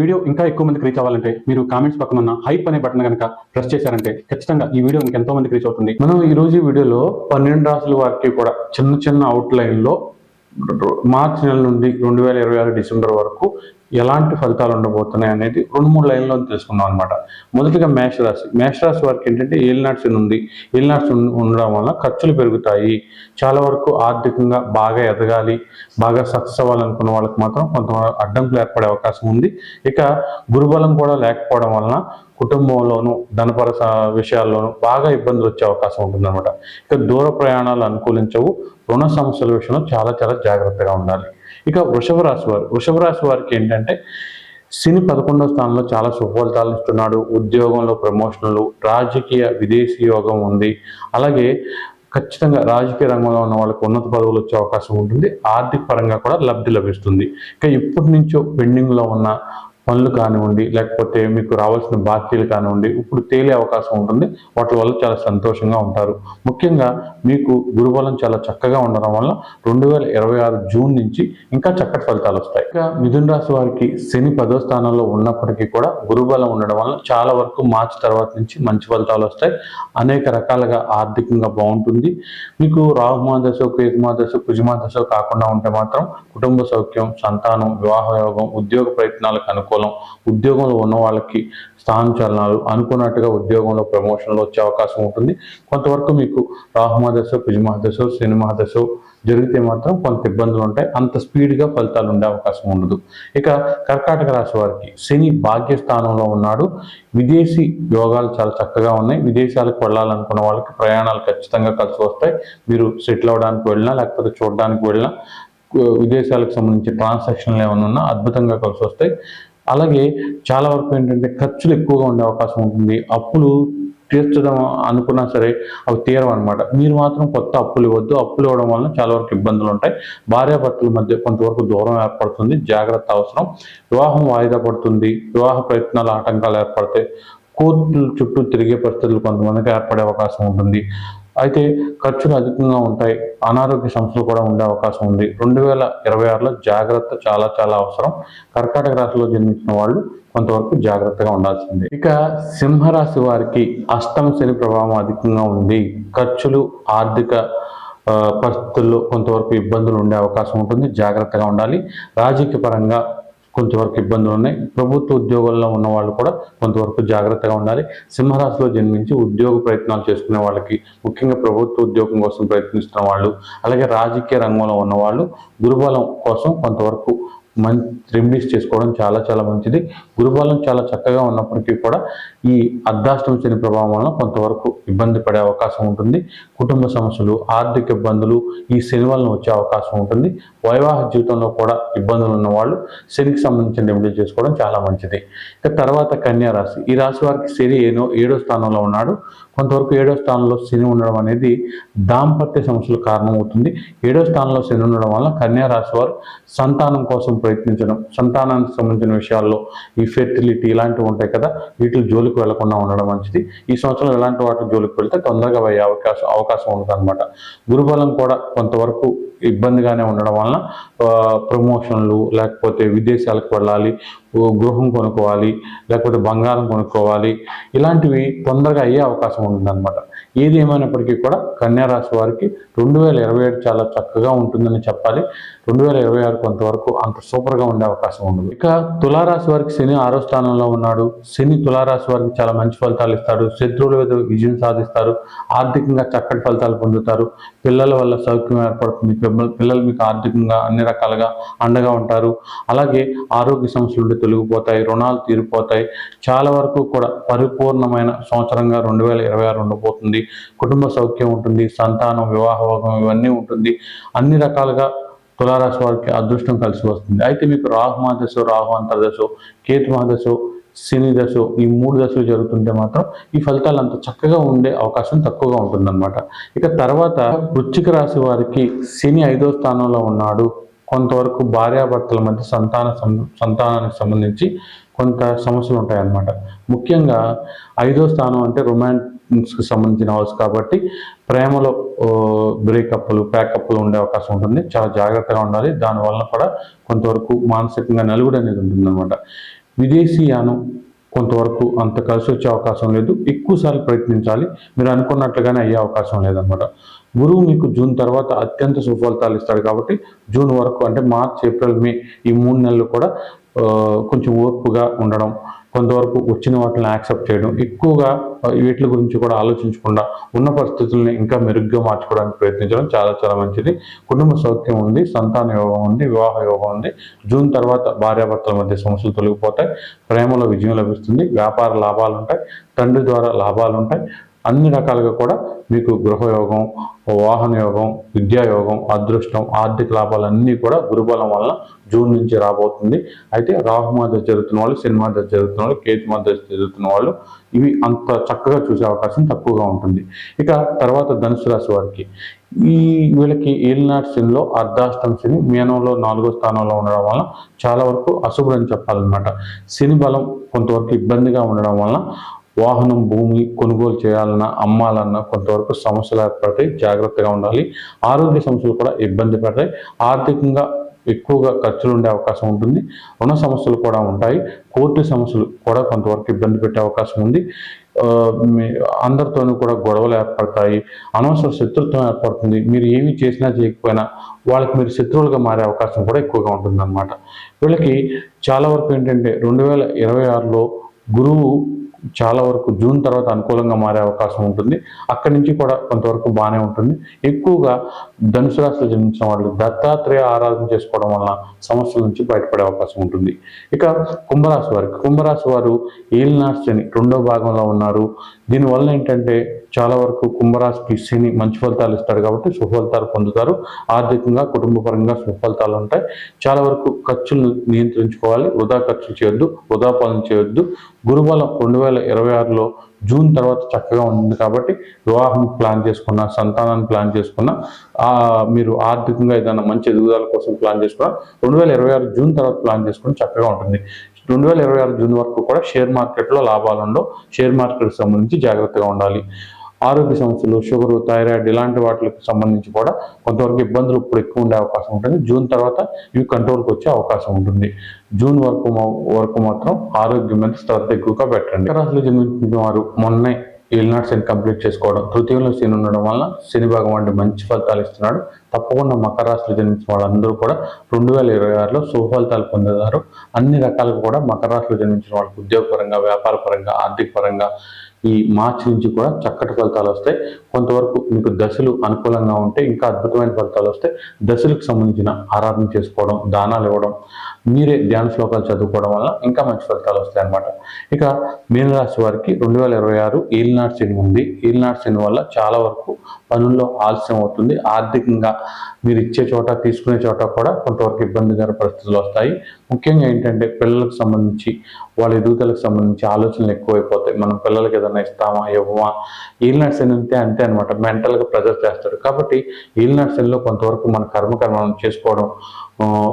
Video ఇంకా ఎక్కువ మందికి రీచ్ అవ్వాలంటే మీరు కామెంట్స్ పక్కన ఉన్న హైప్ అనే బటన్ కనుక ప్రెస్ చేశారంటే ఖచ్చితంగా ఈ వీడియో ఇంకా ఎంతో మందికి రీచ్ అవుతుంది. మనం ఈ రోజు వీడియోలో పన్నెండు రాసుల వారికి కూడా చిన్న చిన్న అవుట్ లైన్లో మార్చి నెల నుండి రెండు వేల ఇరవై ఆరు డిసెంబర్ వరకు ఎలాంటి ఫలితాలు ఉండబోతున్నాయి అనేది రెండు మూడు లైన్లో తెలుసుకుందాం అనమాట మొదటిగా మేషరాశి. మేషరాశి వారికి ఏంటంటే ఏలినాటి శని ఉంది. ఏలినాటి ఉండడం వల్ల ఖర్చులు పెరుగుతాయి. చాలా వరకు ఆర్థికంగా బాగా ఎదగాలి. బాగా సక్సెస్ అవ్వాలనుకున్న వాళ్ళకి మాత్రం కొంత అడ్డంకులు ఏర్పడే అవకాశం ఉంది. ఇక గురుబలం కూడా లేకపోవడం వలన కుటుంబంలోను ధనపర స- విషయాల్లోనూ బాగా ఇబ్బందులు వచ్చే అవకాశం ఉంటుందన్నమాట. ఇక దూర ప్రయాణాలు అనుకూలించవు. రుణ సమస్యల విషయంలో చాలా చాలా జాగ్రత్తగా ఉండాలి. ఇక వృషభ రాశి వారు వృషభ రాశి వారికి ఏంటంటే శని పదకొండవ స్థానంలో చాలా సుఫలితాలు ఇస్తున్నాడు. ఉద్యోగంలో ప్రమోషన్లు రాజకీయ విదేశీ యోగం ఉంది. అలాగే ఖచ్చితంగా రాజకీయ రంగంలో ఉన్న వాళ్ళకి ఉన్నత పదవులు వచ్చే అవకాశం ఉంటుంది. ఆర్థిక పరంగా కూడా లబ్ధి లభిస్తుంది. ఇక ఇప్పటి నుంచో పెండింగ్లో ఉన్న పనులు కానివ్వండి లేకపోతే మీకు రావాల్సిన బాధ్యతలు కానివ్వండి ఇప్పుడు తేలే అవకాశం ఉంటుంది. వాటి వల్ల చాలా సంతోషంగా ఉంటారు. ముఖ్యంగా మీకు గురుబలం చాలా చక్కగా ఉండడం వల్ల రెండు వేల ఇరవై ఆరు జూన్ నుంచి ఇంకా చక్కటి ఫలితాలు వస్తాయి. ఇంకా మిథున్ రాశి వారికి శని పదో స్థానంలో ఉన్నప్పటికీ కూడా గురుబలం ఉండడం వల్ల చాలా వరకు మార్చి తర్వాత నుంచి మంచి ఫలితాలు వస్తాయి. అనేక రకాలుగా ఆర్థికంగా బాగుంటుంది. మీకు రాహుమా దశ కేతుమా దశ కుజుమా దశ కాకుండా ఉంటే మాత్రం కుటుంబ సౌఖ్యం సంతానం వివాహ యోగం ఉద్యోగ ప్రయత్నాలకు అనుకూలం ఉద్యోగంలో ఉన్న వాళ్ళకి స్థాన చలనాలు అనుకున్నట్టుగా ఉద్యోగంలో ప్రమోషన్లు వచ్చే అవకాశం ఉంటుంది. కొంతవరకు మీకు రాహుమహదశ దశ శనిమహదశ సినిమా జరిగితే మాత్రం కొంత ఇబ్బందులు ఉంటాయి. అంత స్పీడ్గా ఫలితాలు ఉండే అవకాశం ఉండదు. ఇక కర్కాటక రాశి వారికి శని భాగ్యస్థానంలో ఉన్నాడు. విదేశీ యోగాలు చాలా చక్కగా ఉన్నాయి. విదేశాలకు వెళ్ళాలనుకున్న వాళ్ళకి ప్రయాణాలు ఖచ్చితంగా కలిసి వస్తాయి. మీరు సెటిల్ అవ్వడానికి వెళ్ళినా లేకపోతే చూడడానికి వెళ్ళినా విదేశాలకు సంబంధించి ట్రాన్సాక్షన్లు ఏమైనా ఉన్నా అద్భుతంగా కలిసి వస్తాయి. అలాగే చాలా వరకు ఏంటంటే ఖర్చులు ఎక్కువగా ఉండే అవకాశం ఉంటుంది. అప్పులు తీర్చడం అనుకున్నా సరే అవి తీరం అనమాట మీరు మాత్రం కొత్త అప్పులు ఇవ్వద్దు. అప్పులు ఇవ్వడం వలన చాలా వరకు ఇబ్బందులు ఉంటాయి. భార్యాభర్తల మధ్య కొంతవరకు దూరం ఏర్పడుతుంది. జాగ్రత్త అవసరం. వివాహం వాయిదా పడుతుంది. వివాహ ప్రయత్నాలు ఆటంకాలు ఏర్పడతాయి. కోర్టుల చుట్టూ తిరిగే పరిస్థితులు కొంతమందికి ఏర్పడే అవకాశం ఉంటుంది. అయితే ఖర్చులు అధికంగా ఉంటాయి. అనారోగ్య సమస్యలు కూడా ఉండే అవకాశం ఉంది. రెండు వేల ఇరవై ఆరులో జాగ్రత్త చాలా చాలా అవసరం. కర్కాటక రాశిలో జన్మించిన వాళ్ళు కొంతవరకు జాగ్రత్తగా ఉండాల్సిందే. ఇక సింహరాశి వారికి అష్టమ శని ప్రభావం అధికంగా ఉంది. ఖర్చులు ఆర్థిక పరిస్థితుల్లో కొంతవరకు ఇబ్బందులు ఉండే అవకాశం ఉంటుంది. జాగ్రత్తగా ఉండాలి. రాజకీయ పరంగా కొంతవరకు ఇబ్బందులు ఉన్నాయి. ప్రభుత్వ ఉద్యోగాల్లో ఉన్న వాళ్ళు కూడా కొంతవరకు జాగ్రత్తగా ఉండాలి. సింహరాశిలో జన్మించి ఉద్యోగ ప్రయత్నాలు చేసుకునే వాళ్ళకి ముఖ్యంగా ప్రభుత్వ ఉద్యోగం కోసం ప్రయత్నిస్తున్న వాళ్ళు అలాగే రాజకీయ రంగంలో ఉన్న వాళ్ళు గురుబలం కోసం కొంతవరకు మం రెమెడీస్ చేసుకోవడం చాలా చాలా మంచిది. గురుబలం చాలా చక్కగా ఉన్నప్పటికీ కూడా ఈ అర్ధాష్టమి శని ప్రభావం వలన కొంతవరకు ఇబ్బంది పడే అవకాశం ఉంటుంది. కుటుంబ సమస్యలు ఆర్థిక ఇబ్బందులు ఈ శని వలన వచ్చే అవకాశం ఉంటుంది. వైవాహ జీవితంలో కూడా ఇబ్బందులు ఉన్న వాళ్ళు శనికి సంబంధించిన రెమెడీ చేసుకోవడం చాలా మంచిది. ఇక తర్వాత కన్యా రాశి. ఈ రాశి వారికి శని ఏనో ఏడో స్థానంలో ఉన్నాడు. కొంతవరకు ఏడో స్థానంలో శని ఉండడం అనేది దాంపత్య సమస్యలు కారణమవుతుంది. ఏడో స్థానంలో శని ఉండడం వల్ల కన్యా రాశి వారు సంతానం కోసం ప్రయత్నించడం సంతానానికి సంబంధించిన విషయాల్లో ఈ ఫెర్టిలిటీ ఇలాంటివి ఉంటాయి కదా వీటి జోలికి వెళ్ళకుండా ఉండడం మంచిది. ఈ సంవత్సరం ఇలాంటి వాటి జోలికి వెళ్తే తొందరగా అయ్యే అవకాశం అవకాశం ఉంటుందన్నమాట. గురుబలం కూడా కొంతవరకు ఇబ్బందిగానే ఉండడం వలన ప్రమోషన్లు లేకపోతే విదేశాలకు వెళ్ళాలి గృహం కొనుక్కోవాలి లేకపోతే బంగారం కొనుక్కోవాలి ఇలాంటివి తొందరగా అయ్యే అవకాశం ఉంటుందన్నమాట. ఏది ఏమైనప్పటికీ కూడా కన్యా రాశి వారికి రెండు వేల ఇరవై ఏడు చాలా చక్కగా ఉంటుందని చెప్పాలి. రెండు వేల ఇరవై ఆరు కొంతవరకు అంత సూపర్గా ఉండే అవకాశం ఉండదు. ఇక తులారాశి వారికి శని ఆరో స్థానంలో ఉన్నాడు. శని తులారాశి వారికి చాలా మంచి ఫలితాలు ఇస్తాడు. శత్రువుల మీద విజయం సాధిస్తారు. ఆర్థికంగా చక్కటి ఫలితాలు పొందుతారు. పిల్లల వల్ల సౌఖ్యం ఏర్పడుతుంది. పిల్లలు పిల్లలు మీకు ఆర్థికంగా అన్ని రకాలుగా అండగా ఉంటారు. అలాగే ఆరోగ్య సమస్యలు నుండి తొలగిపోతాయి. రుణాలు తీరిపోతాయి. చాలా వరకు కూడా పరిపూర్ణమైన సంవత్సరంగా రెండు వేల ఇరవై ఆరు ఉండబోతుంది. కుటుంబ సౌఖ్యం ఉంటుంది సంతానం వివాహభోగం ఇవన్నీ ఉంటుంది. అన్ని రకాలుగా తులారాశి వారికి అదృష్టం కలిసి వస్తుంది. అయితే మీకు రాహు మహాదశ రాహు అంతర్దశ కేతు మహాదశ శని దశ ఈ మూడు దశలు జరుగుతుంటే మాత్రం ఈ ఫలితాలు అంత చక్కగా ఉండే అవకాశం తక్కువగా ఉంటుందన్నమాట. ఇక తర్వాత వృచ్చిక రాశి వారికి శని ఐదో స్థానంలో ఉన్నాడు. కొంతవరకు భార్యాభర్తల మధ్య సంతాన సం- సంతానానికి సంబంధించి కొంత సమస్యలు ఉంటాయన్నమాట. ముఖ్యంగా ఐదో స్థానం అంటే రొమాంటిక్ సంబంధించిన హౌస్ కాబట్టి ప్రేమలో బ్రేకప్లు ప్యాకప్లు ఉండే అవకాశం ఉంటుంది. చాలా జాగ్రత్తగా ఉండాలి. దానివల్ల కూడా కొంతవరకు మానసికంగా నలుగుడు అనేది ఉంటుందన్నమాట. విదేశీయానం కొంతవరకు అంత కలిసి వచ్చే అవకాశం లేదు. ఎక్కువసార్లు ప్రయత్నించాలి. మీరు అనుకున్నట్లుగానే అయ్యే అవకాశం లేదనమాట గురువు మీకు జూన్ తర్వాత అత్యంత సుఫలితాలు ఇస్తాడు కాబట్టి జూన్ వరకు అంటే మార్చ్ ఏప్రిల్ మే ఈ మూడు నెలలు కూడా కొంచెం ఓర్పుగా ఉండడం కొంతవరకు వచ్చిన వాటిని యాక్సెప్ట్ చేయడం ఎక్కువగా వీటి గురించి కూడా ఆలోచించకుండా ఉన్న పరిస్థితుల్ని ఇంకా మెరుగ్గా మార్చుకోవడానికి ప్రయత్నించడం చాలా చాలా మంచిది. కుటుంబ సౌఖ్యం ఉంది సంతాన యోగం ఉంది వివాహ యోగం ఉంది. జూన్ తర్వాత భార్యాభర్తల మధ్య సమస్యలు తొలగిపోతాయి. ప్రేమలో విజయం లభిస్తుంది. వ్యాపార లాభాలు ఉంటాయి. తండ్రి ద్వారా లాభాలు ఉంటాయి. అన్ని రకాలుగా కూడా మీకు గృహయోగం వాహన యోగం విద్యాయోగం అదృష్టం ఆర్థిక లాభాలన్నీ కూడా గురుబలం వలన జూన్ నుంచి రాబోతుంది. అయితే రాహు మధ్య జరుగుతున్న వాళ్ళు శని మధ్య జరుగుతున్న వాళ్ళు కేతు మధ్య జరుగుతున్న వాళ్ళు ఇవి అంత చక్కగా చూసే అవకాశం తక్కువగా ఉంటుంది. ఇక తర్వాత ధనుసు రాశి వారికి. ఈ వీళ్ళకి ఏలినాటి శనిలో అర్ధాష్టం శని మీనంలో నాలుగో స్థానంలో ఉండడం వలన చాలా వరకు అశుభ్రం చెప్పాలన్నమాట. శని బలం కొంతవరకు ఇబ్బందిగా ఉండడం వలన వాహనం భూమి కొనుగోలు చేయాలన్నా అమ్మాలన్నా కొంతవరకు సమస్యలు ఏర్పడతాయి జాగ్రత్తగా ఉండాలి. ఆరోగ్య సమస్యలు కూడా ఇబ్బంది పడతాయి. ఆర్థికంగా ఎక్కువగా ఖర్చులు ఉండే అవకాశం ఉంటుంది. రుణ సమస్యలు కూడా ఉంటాయి. కోర్టు సమస్యలు కూడా కొంతవరకు ఇబ్బంది పెట్టే అవకాశం ఉంది. మీ అందరితోనూ కూడా గొడవలు ఏర్పడతాయి. అనవసర శత్రుత్వం ఏర్పడుతుంది. మీరు ఏమి చేసినా చేయకపోయినా వాళ్ళకి మీరు శత్రువులుగా మారే అవకాశం కూడా ఎక్కువగా ఉంటుంది అనమాట వీళ్ళకి చాలా వరకు ఏంటంటే రెండు వేల ఇరవై ఆరులో గురువు చాలా వరకు జూన్ తర్వాత అనుకూలంగా మారే అవకాశం ఉంటుంది. అక్కడి నుంచి కూడా కొంతవరకు బాగానే ఉంటుంది. ఎక్కువగా ధనుసు రాశిలో జన్మించిన వాళ్ళు దత్తాత్రేయ ఆరాధన చేసుకోవడం వలన సమస్యల నుంచి బయటపడే అవకాశం ఉంటుంది. ఇక కుంభరాశి వారికి కుంభరాశి వారు ఏలినాటి రెండో భాగంలో ఉన్నారు. దీనివల్ల ఏంటంటే చాలా వరకు కుంభరాశికి శని మంచి ఫలితాలు ఇస్తాడు కాబట్టి సుఫలితాలు పొందుతారు. ఆర్థికంగా కుటుంబపరంగా సుఫలితాలు ఉంటాయి. చాలా వరకు ఖర్చులను నియంత్రించుకోవాలి. వృధా ఖర్చు చేయొద్దు వృధా పాలన చేయొద్దు. గురుబలం రెండు వేల ఇరవై ఆరులో జూన్ తర్వాత చక్కగా ఉంది కాబట్టి వివాహం ప్లాన్ చేసుకున్న సంతానాన్ని ప్లాన్ చేసుకున్న మీరు ఆర్థికంగా ఏదైనా మంచి ఎదుగుదల కోసం ప్లాన్ చేసుకున్న రెండు వేల ఇరవై ఆరు జూన్ తర్వాత ప్లాన్ చేసుకుని చక్కగా ఉంటుంది. రెండు వేల ఇరవై ఆరు జూన్ వరకు కూడా షేర్ మార్కెట్లో లాభాలు ఉండవు. షేర్ మార్కెట్కి సంబంధించి జాగ్రత్తగా ఉండాలి. ఆరోగ్య సమస్యలు షుగర్ థైరాయిడ్ ఇలాంటి వాటికి సంబంధించి కూడా కొంతవరకు ఇబ్బందులు ఇప్పుడు ఎక్కువ ఉండే అవకాశం ఉంటుంది. జూన్ తర్వాత ఇవి కంట్రోల్కి వచ్చే అవకాశం ఉంటుంది. జూన్ వరకు వరకు మాత్రం ఆరోగ్యం మీద శ్రద్ధ ఎక్కువగా పెట్టండి. రాశిలో జన్మించిన వారు మొన్నే ఏలినాడు శని కంప్లీట్ చేసుకోవడం తృతీయంలో శని ఉండడం వల్ల శని భగవానుడు మంచి ఫలితాలు ఇస్తున్నాడు. తప్పకుండా మకర రాశిలో జన్మించిన వాళ్ళందరూ కూడా రెండు వేల ఇరవై ఆరులో సుఫలితాలు పొందుతారు. అన్ని రకాలుగా కూడా మకర రాశిలో జన్మించిన వాళ్ళకి ఉద్యోగపరంగా వ్యాపారపరంగా ఆర్థిక పరంగా ఈ మార్చి నుంచి కూడా చక్కటి ఫలితాలు వస్తాయి. కొంతవరకు మీకు దశలు అనుకూలంగా ఉంటే ఇంకా అద్భుతమైన ఫలితాలు వస్తాయి. దశలకు సంబంధించిన ఆరాధన చేసుకోవడం దానాలు ఇవ్వడం మీరే ధ్యాన శ్లోకాలు చదువుకోవడం వల్ల ఇంకా మంచి ఫలితాలు వస్తాయి అనమాట ఇక మీనరాశి వారికి రెండు వేల ఇరవై ఆరు ఈల్నాడు శని ఉంది. ఈల్నాడు శని వల్ల చాలా వరకు పనుల్లో ఆలస్యం అవుతుంది. ఆర్థికంగా మీరు ఇచ్చే చోట తీసుకునే చోట కూడా కొంతవరకు ఇబ్బందికర పరిస్థితులు వస్తాయి. ముఖ్యంగా ఏంటంటే పిల్లలకు సంబంధించి వాళ్ళ ఎదుగుదలకు సంబంధించి ఆలోచనలు ఎక్కువైపోతాయి. మనం పిల్లలకి ఏదైనా ఇస్తామా ఇవ్వమా? ఈల్నాడు శని అంతే అంతే అనమాట మెంటల్గా ప్రెజర్ చేస్తాడు కాబట్టి ఈల్నాడు శనిలో కొంతవరకు మన కర్మకర్మలను చేసుకోవడం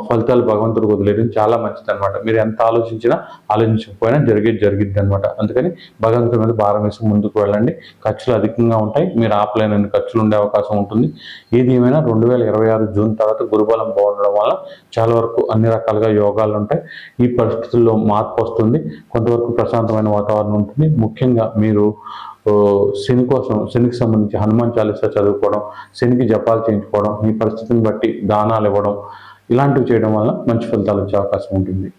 ఫలితాలు ఫలితాలు భగవంతుడికి జరిగింది చాలా మంచిది అనమాట మీరు ఎంత ఆలోచించినా ఆలోచించకపోయినా జరిగేది జరిగిద్ది అనమాట అందుకని భగవంతుడి మీద భారం వేసి ముందుకు వెళ్ళండి. ఖర్చులు అధికంగా ఉంటాయి. మీరు ఆపలేనన్ని ఖర్చులు ఉండే అవకాశం ఉంటుంది. ఏది ఏమైనా రెండు వేల ఇరవై ఆరు జూన్ తర్వాత గురుబలం బాగుండడం వల్ల చాలా వరకు అన్ని రకాలుగా యోగాలు ఉంటాయి. ఈ పరిస్థితుల్లో మార్పు వస్తుంది. కొంతవరకు ప్రశాంతమైన వాతావరణం ఉంటుంది. ముఖ్యంగా మీరు శని కోసం శనికి సంబంధించి హనుమాన్ చాలీసా చదువుకోవడం శనికి జపాలు చేయించుకోవడం మీ పరిస్థితిని బట్టి దానాలు ఇవ్వడం ఇలాంటివి చేయడం వల్ల మంచి ఫలితాలు వచ్చే అవకాశం ఉంటుంది.